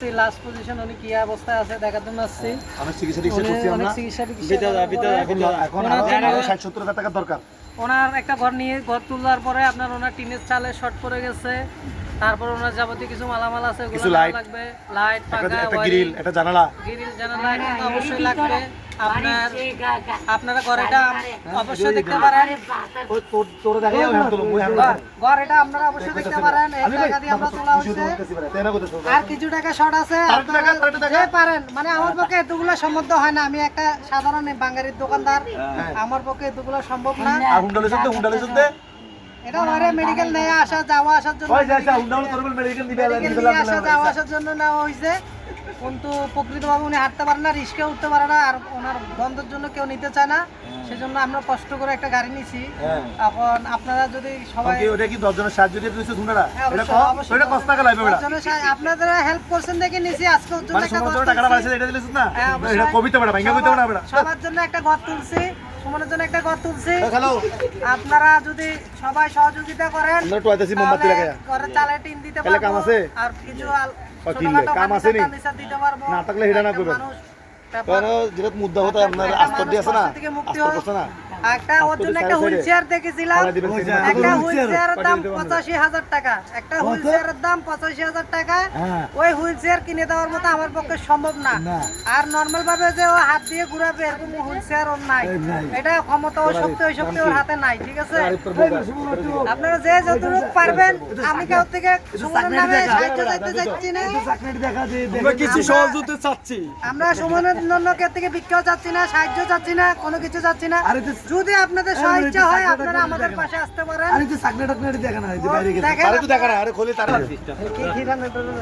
Last position উনি কি অবস্থায় আছে দেখার জন্য আসছি অনেক চিকিৎসা টিকিৎসা করছি আমরা। চিকিৎসা এখন আরও জন্য- আরও ষাট সত্তর হাজার টাকা দরকার। ওনার একটা ঘর নিয়ে ঘর তোলার পরে আপনার ওনার টিনের চালে শর্ট পড়ে গেছে। তারপর ওনার যাবতীয় কিছু মালামাল আছে ওগুলো কিছু লাগবে। লাইট পাখা একটা গ্রিল একটা জানালা। গ্রিল জানালা অবশ্যই লাগবে। আপনার আপনারা ঘর অবশ্যই দেখতে পারেন। ওই তোর তোর দেখাই আমি হাত তুলবো, মুই হাত ঘর- তুলবো। ঘর এটা আপনারা অবশ্যই দেখতে পারেন। এই টাকা দিয়ে আমরা তোলা কিছু হয়েছে। তো বলতেছি পারে, তেনা করতে শুরু আর কিছু টাকা শর্ট আছে। আরেকটু আপনারা দেখা, আরেকটু দেখা। যে পারেন মানে আমার পক্ষে এতগুলো সম্ভব হয় না। আমি একটা সাধারণ বাঙালির দোকানদার। হ্যাঁ। আমার পক্ষে এতগুলো সম্ভব না। হুন্ডালে চলতে হুন্ডালে চলতে এটা আমারে মেডিকেল নিয়ে আসা যাওয়া আসার জন্য মেডিকেল মেডিকেল নিয়ে আসা যাওয়া আসার জন্য নেওয়া হয়েছে। কিন্তু প্রকৃতভাবে উনি হাঁটতে পারে না রিস্কে উঠতে পারে না আর ওনার বন্ধের জন্য কেউ নিতে চায় না। সেজন্য আমরা কষ্ট করে একটা গাড়ি নিছি। হ্যাঁ। এখন আপনারা যদি সবাই ওটা কি দশজনের সাহায্য দিয়ে তুই হুন্ডারা হ্যাঁ, এটা এটা কষ্ট টাকা লাগবে এটা আপনারা হেল্প করছেন দেখে নিছি আজকে ওর জন্য মানে একটা জন্য তুলছি। বাড়ছে এটা দিলিস না? হ্যাঁ, এটা কবিতা বেটা ভাঙ্গা কইতে না বেটা সবার জন্য একটা ঘর তুলছি সুমনের জন্য একটা ঘর তুলছি। হ্যালো আপনারা যদি সবাই সহযোগিতা করেন ঘরে চালে টিন দিতে পারব আর কিছু কিনলে, কাম আছে নি? না থাকলে হেডা না করবেন। মানুষ ব্যাপার- কারণ যেটা মুদ্দা হতো আপনার আস্তর দিয়ে না মানুষ কষ্ট থেকে মুক্তি আস্তর করছে না। একটা ওর জন্য একটা হুইল চেয়ার দেখেছিলাম। পাঠাই দিবেন সিনেমা। একটা হুইল হুইল চেয়ারের দাম পঁচাশি হাজার টাকা। একটা হুইল চেয়ারের দাম পঁচাশি হাজার টাকা। হ্যাঁ। ওই হুইল চেয়ার কিনে দেওয়ার মতো আমার পক্ষে সম্ভব না। আর নর্মাল ভাবে যে ও হাত দিয়ে ঘুরাবে এরকম হুইল চেয়ার ওর নাই। এটা ক্ষমতা ও শক্তি ওই শক্তি ওর হাতে নাই ঠিক আছে? আপনারা যে যতটুকু পারবেন আমি কাউ থেকে সুমনের নামে সাহায্য চাইতে চাচ্ছি না। আমরা কিছু সহযোগিতা চাচ্ছি। আমরা সুমনের জন্য কে থেকে ভিক্ষাও চাচ্ছি না সাহায্য চাচ্ছি না কোনো কিছু চাচ্ছি না যদি আপনাদের সাহায্য হয় আপনারা আমাদের পাশে আসতে পারেন দেখেন আরে তো দেখা না আরে খোলে তার কি- কি রান্না করবেন?